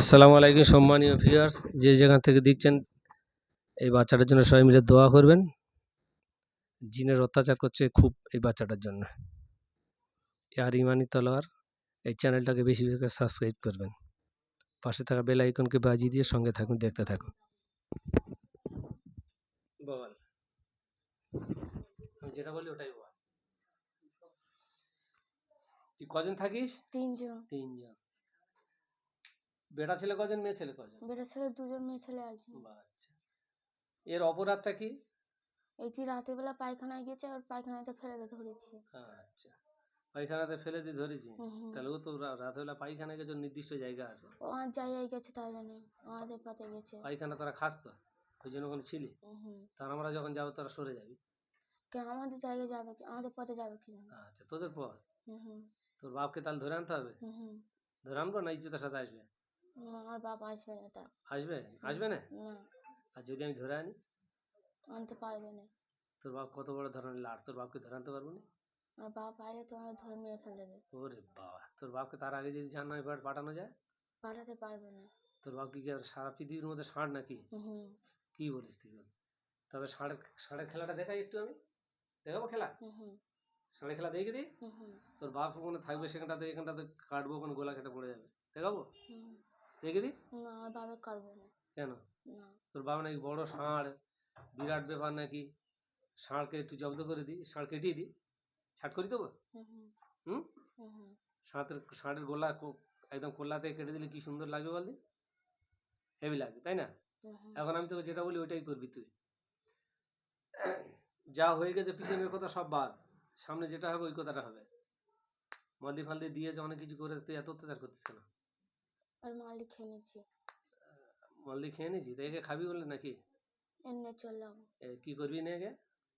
আসসালামু আলাইকুম সম্মানীয় ভিউয়ার্স যে যেখান থেকে দেখছেন, এই বাচ্চাটার জন্য সবাই মিলে দোয়া করবেন। জিনের অত্যাচার করছে খুব এই বাচ্চাটার জন্য। আর ইমানি তলোয়ার, এই চ্যানেলটাকে বেশি বেশি করে সাবস্ক্রাইব করবেন। পাশে থাকা বেল আইকনকে বাজিয়ে দিয়ে সঙ্গে থাকুন, দেখতে থাকুন। বল। আমি যেটা বলি ওটাই বল। তুই কজন থাকিস? তিনজন। তিনজন। বেটা ছেলে কজন মেয়ে ছেলে কজন? বেটা ছেলে দুজন মেয়ে ছেলে একজন। আচ্ছা। এর অপরাধটা কি? এইটি রাতের বেলা পায়খানায় গেছে আর পায়খানাতে ফেলে দিয়ে ধরেছি। আচ্ছা। পায়খানাতে ফেলে দিয়ে ধরেছি। তাহলে ও তো রা- রাতেবেলা পায়খানা গেছে নির্দিষ্ট জায়গা আছে। ও আর জায়গায় গেছে তাই জানি আমাদের পাতে গেছে। পায়খানা তোরা খাস তো ওই জন্য ওখানে ছিলি? তার আমরা যখন যাব তোরা সরে যাবি? কে আমাদের জায়গায় যাবে কি? আমাদের পথে যাবে কি আচ্ছা তোদের হুম। তোর বাপকে তাহলে ধরে আনতে হবে? হুম হুম। ধরে আনব না ইজ্জতের সাথে আসবে? আমার বাপ আসবে না তা আসবে? আসবে না? আর যদি আমি ধরে আনি? আনতে পারবে না। তোর বাপ কত বড় ধরনের লাট তোর বাপকে ধরে আনতে পারব না? আমার বাপ আইলে তো আমার ধরে মেরে ফেলে দেবে। ওরে বাবা তোর বাপকে তার আগে যদি জান্নায় বাড়ি পাঠানো যায়? পাঠাতে পারবে না। তোর বাপ কি সারা পৃথিবীর মধ্যে ষাঁড় নাকি? হুম হুম। কি বলিস তুই বল? তবে ষাঁড়ের ষাঁড়ের খেলাটা দেখাই একটু আমি। দেখাবো খেলা? হুম খেলা দেখে দিই হুম তোর বাপ ওখানে থাকবে সেখানটাতে এখানটাতে কাটবো ওখানে গোলা কেটে পড়ে যাবে। দেখাবো? দেখে দিই না না। কেন? তোর বাবা নাকি বড় ষাঁড় বিরাট ব্যাপার নাকি? ষাঁড়কে একটু জব্দ করে দিই ষাঁড় কেটিয়ে দিই ছাট করে দেবো হুম ষাঁড়ের ষাঁড়ের গোলা একদম কোল্লাতে কেটে দিলে কি সুন্দর লাগবে বল দি হেভি লাগবে তাই না? এখন আমি তোকে যেটা বলি ওইটাই করবি তুই। যা হয়ে গেছে পিছনের কথা সব বাদ। সামনে যেটা হবে ওই কথাটা হবে। মালদি ফালদি দিয়েছে অনেক কিছু করেছে তুই এত অত্যাচার করছিস কেন? আর মালিক খেয়ে নিচ্ছি মালদি খেয়ে নিয়েছি? তো একে খাবি বলে নাকি? এনে চললাম। এ, কি করবি না একে?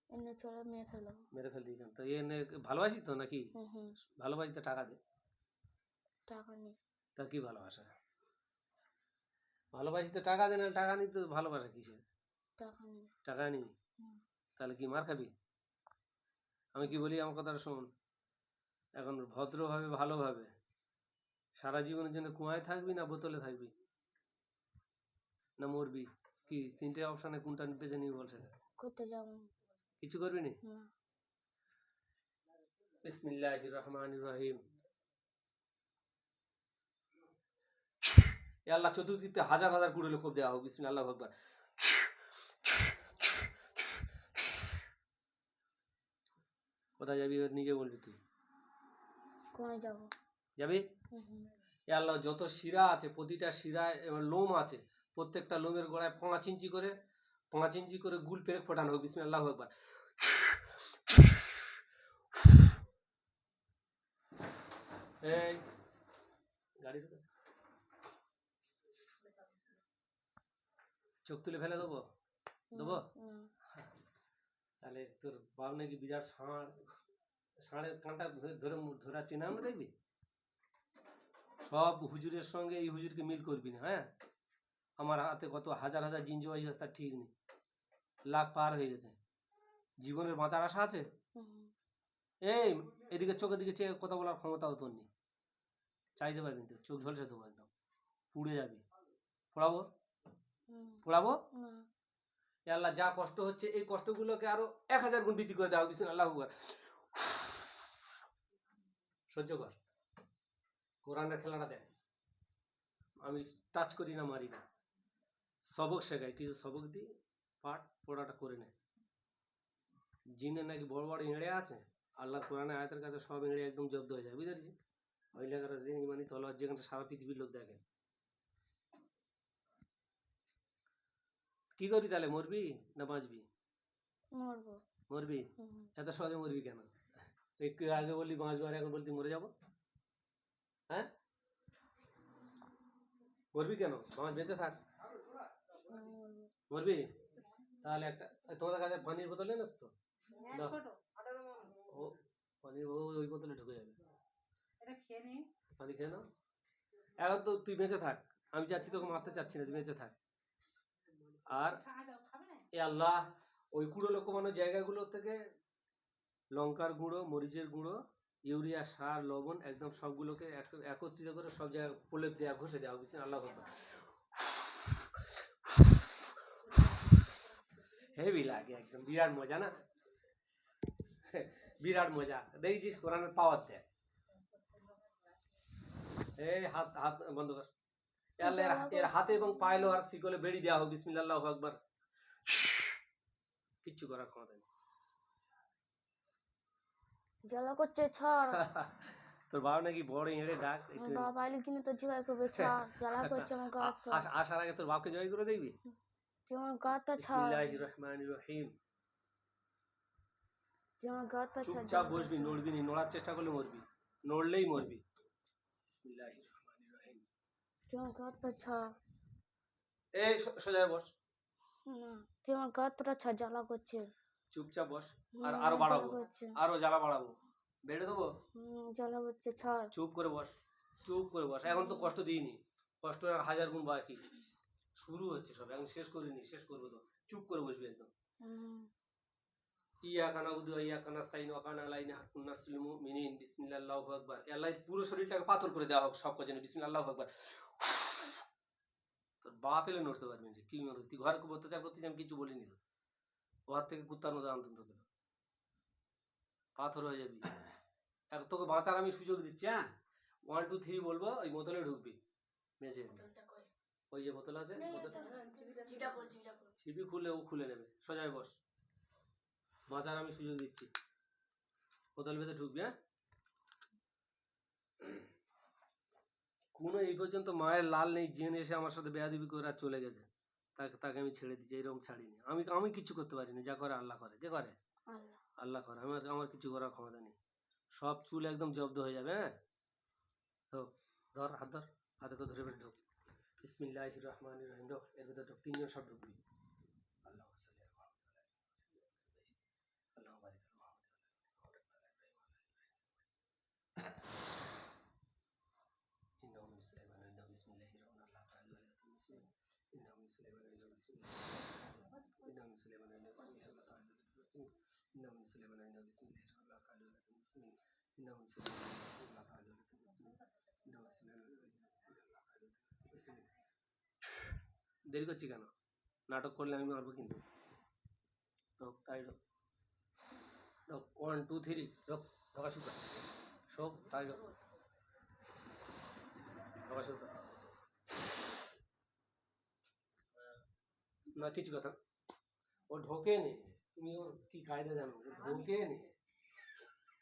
এনে চলে মেয়ে ফেললাম। মেরে ফেলতি কেন? তো এ নে ভালোবাসি তো নাকি? হুম হুম। ভালোবাসি তো টাকা দে। টাকা নেই। তা কি ভালোবাসা? ভালোবাসি তো টাকা দে না টাকা নি তো ভালোবাসা কিসে টাকা নেই। টাকা নি তাহলে কি মার খাবি? আমি কি বলি? আমার কথাটা শোন। এখন ভদ্রভাবে ভালোভাবে সারা জীবনের জন্য কুয়ায় থাকবি না বোতলে থাকবি? না মরবি? কি তিনটে অপশানে কোনটা বেছে নিবি বল সেটা? করতে যাব। কিছু করবি না? বিসমিল্লাহ রহমান রহিম। এ আল্লাহ চতুর্দিকে হাজার হাজার কুড়ি লোক দেওয়া হোক। বিসমিল্লাহ আল্লাহ আকবার। কোথায় যাবি এবার নিজে বলবি তুই? কোথায় যাব? এ আল্লাহ যত শিরা আছে প্রতিটা শিরায় এবার লোম আছে প্রত্যেকটা লোমের গোড়ায় পাঁচ ইঞ্চি করে পাঁচ ইঞ্চি করে গুল পেরে ফোটানো হোক বিসমিল্লাহ আল্লাহ একবার। এই গাড়ি চোখ তুলে ফেলে দেবো? দেবো? তাহলে তোর বাপ নাকি বিরাট ষাঁড় ষাঁড়ের কাঁটা ধরে ধরে টেনে আমরা দেখবি? সব হুজুরের সঙ্গে এই হুজুরকে মিল করবি না হ্যাঁ? আমার হাতে কত হাজার হাজার জিন জবাই আছে তার ঠিক নেই। লাখ পার হয়ে গেছে। জীবনের বাঁচার আশা আছে? এই এদিকে চোখের দিকে চেয়ে কথা বলার ক্ষমতাও তোর নেই। চাইতে পারবি না তো চোখ ঝলসে দেবো একদম। পুড়ে যাবি। পড়াবো? পড়াবো? আল্লাহ যা কষ্ট হচ্ছে, এই কষ্টগুলোকে আরও এক হাজার গুণ বৃদ্ধি করে দেওয়া বিষ্ণু আল্লাহ। সহ্য কর। কোরআনের খেলাটা দেখ। আমি টাচ করি না, মারি না। সবক শেখাই, কিছু সবক দিই, পাঠ পড়াটা করে নেয় জিনের নাকি বড় বড় এঁড়ে আছে আল্লাহ কোরআনে আয়াতের কাছে সব এঁড়ে একদম জব্দ হয়ে যায়, বুঝতে পেরেছি ওই লেখাটা ইমানি তলোয়ার যেখানে সারা পৃথিবীর লোক দেখে। কি করবি তাহলে? মরবি না বাঁচবি? মরবো। এত সহজে মরবি কেন? একটু আগে বললি বাঁচবো আর এখন বলতি মরে যাব? হ্যাঁ? মরবি কেন? বাঁচ বেঁচে থাক। মরবি? তাহলে একটা তোমাদের কাছে পানির বোতল এনেছ তো? ও পানির ও- ওই বোতলে ঢুকে যাবে। পানি খেয়ে নাও। এখন তো তুই বেঁচে থাক। আমি চাচ্ছি তোকে মারতে চাচ্ছি না তুই বেঁচে থাক। আর এ আল্লাহ ওই কুড়ো লোক মানুষ জায়গাগুলো থেকে লঙ্কার গুঁড়ো মরিচের গুঁড়ো ইউরিয়া সার লবণ একদম সবগুলোকে এক- একত্রিত করে সব জায়গায় প্রলেপ দেওয়া ঘষে দেওয়া বিসমি আল্লাহ হেভি লাগে একদম বিরাট মজা না? বিরাট মজা। দেখছিস কোরআনের পাওয়ার দেয়। এই হাত হাত বন্ধ কর। আল্লাহ, এর- এর হাতে এবং পায়ে লোহার শিকলে বেড়ি দেওয়া হোক বিসমিল্লাহ আকবার কিচ্ছু করার ক্ষমতা নেই জ্বালা করছে ছাড় তোর বাবা নাকি বড় এড়ে ডাক একটু বাবা পাইলে কিনে তো জয় করবে ছাড় জ্বালা করছে আমার গা আ- আস- আসার আগে তোর বাপকে জয় করে দেখবি তুই আমার গাটা ছাড় বিসমিল্লাহির রহমানির রহিম তুই আমার গাটা ছাড় চুপচাপ বসবি নড়বি নি নড়ার চেষ্টা করলে মরবি নড়লেই মরবি বিসমিল্লাহির রহমানির রহিম তুই আমার গাটা এই সোজা বস। না তুই আমার গাটা জ্বালা করছে। চুপচাপ বস আর আরও বাড়াবো আরও জ্বালা বাড়াবো। বেড়ে দেবো? জ্বালা করছে ছাড়। চুপ করে বস চুপ করে বস। এখন তো কষ্ট দিইনি। কষ্ট হাজার গুণ বাকি। শুরু হচ্ছে সব এখন শেষ করিনি শেষ করব তো। চুপ করে বসবি একদম। ইয়া কানা উদু ইয়া কানা ওয়াকানা আকবার। আল্লাহ পুরো শরীরটাকে পাথর করে দেওয়া হোক সব কাজে বিসমিল্লাহিল্লাহু আকবার। তোর বাপ এলে নড়তে পারবি না কি নড়ছিস তুই ঘরে খুব অত্যাচার করতিস আমি কিছু বলিনি তো ঘর থেকে কুত্তার মতো আনতেন তোকে পাথর হয়ে যাবি। এখন তোকে বাঁচার আমি সুযোগ দিচ্ছি হ্যাঁ? ওয়ান টু থ্রি বলব ওই বোতলে ঢুকবি। মেঝে। ওই যে বোতল আছে ছিপি খুলে ও খুলে নেবে। সোজায় বস। বাঁচার আমি সুযোগ দিচ্ছি। বোতল ভেতরে ঢুকবি হ্যাঁ? কোনো এই পর্যন্ত মায়ের লাল নেই জেনে এসে আমার সাথে বেয়াদিবি করে আর চলে গেছে। তাকে তাকে আমি ছেড়ে দিচ্ছি এরকম ছাড়িনি। আমি আমি কিছু করতে পারিনি যা করে আল্লাহ করে। যে করে? আল্লাহ। করে। আমার আমার কিছু করার ক্ষমতা নেই। সব চুল একদম জব্দ হয়ে যাবে হ্যাঁ? তো ধর হাত ধর হাতে তো ধরে বেড়ে ঢোক বিসমিল্লাহ রহমান রহিম। ঢোক এর ভেতরে ঢোক তিনজন সব ঢুকবি আল্লাহ الرحيم الله تعالى ولا تنسوا إنه من سليمان إنه بسم الله إنه من سليمان إنه بسم الله الله تعالى ولا تنسوا إنه من سليمان إنه بسم الله الله تعالى ولا تنسوا إنه من سليمان إنه الله تعالى ولا تنسوا إنه من سليمان إنه بسم الله الله تعالى ولا تنسوا দেরি করছি কেন নাটক করলে আমি মারবো কিন্তু ঢোক তাই ঢোক ঢোক ওয়ান টু থ্রি ঢোক ঢোকা শুরু কর সব তাই ঢোক ঢোকা শুরু না কিছু কথা ও ঢোকে নে তুমি ওর কি কায়দা জানো ঢোকে নে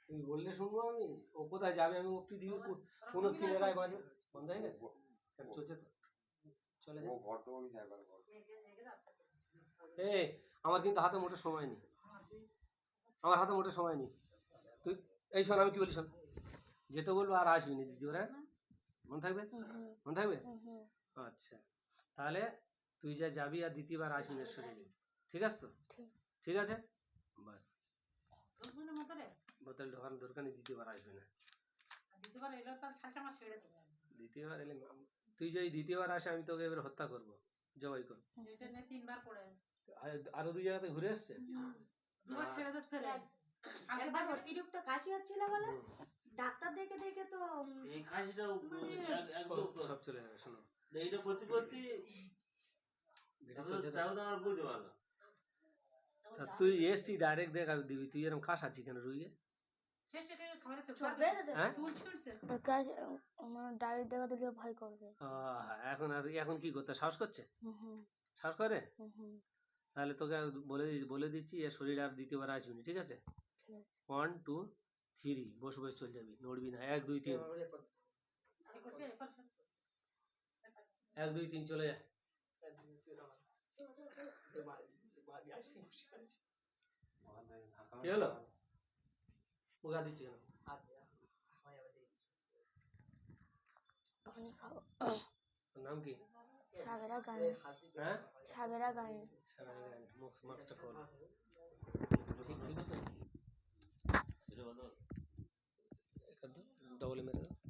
তুমি বললে শুনব আমি ও কোথায় যাবে আমি ও পৃথিবীর কোনো কিনারায় বাজবে বন্ধ হয়ে গেছে চলছে তো চলে যায় এই আমার কিন্তু হাতে মোটে সময় নেই আমার হাতে মোটে সময় নেই তুই এই শোন আমি কি বলি শোন যেতে বলব আর আসবি না দিদি ওরা মনে থাকবে মনে থাকবে আচ্ছা তাহলে তুই যা যাবি আর দ্বিতীয়বার আসবি না শরীরে। ঠিক আছে তো? ঠিক। আছে? বাস। বোতল ঢোকানোর দরকার নেই দ্বিতীয়বার আসবে না। দ্বিতীয়বার এলে তুই যদি দ্বিতীয়বার আসে আমি তোকে এবার হত্যা করব। জবাই করব আরও দুই জায়গাতে ঘুরে একবার অতিরিক্ত কাশি হচ্ছিল বলে ডাক্তার দেখে দেখে তো এই কাজটা সব চলে যাবে শোনো। এইটা করতে করতে তুই এসছি ডাইরেক্ট দেখা দিবি তুই এরকম কাশ আছি কেন রুইয়ে? হ্যাঁ? এখন আর- এখন কি করতে সাহস করছে? সাহস করে? তাহলে তোকে আর বলে দি- বলে দিচ্ছি এর শরীর আর দ্বিতীয়বার আসবি না ঠিক আছে? ঠিক আছে। ওয়ান টু থ্রি বসে বসে চলে যাবি নড়বি না এক দুই তিন। এক দুই তিন চলে যা। কি হলো মুখা দিচ্ছি। কেন নাম কি? সাবেরা গায়ে। হ্যাঁ? সাবেরা গায়ে। মাস্কটা কর ঠিক ঠিক ডবল মেরে দাও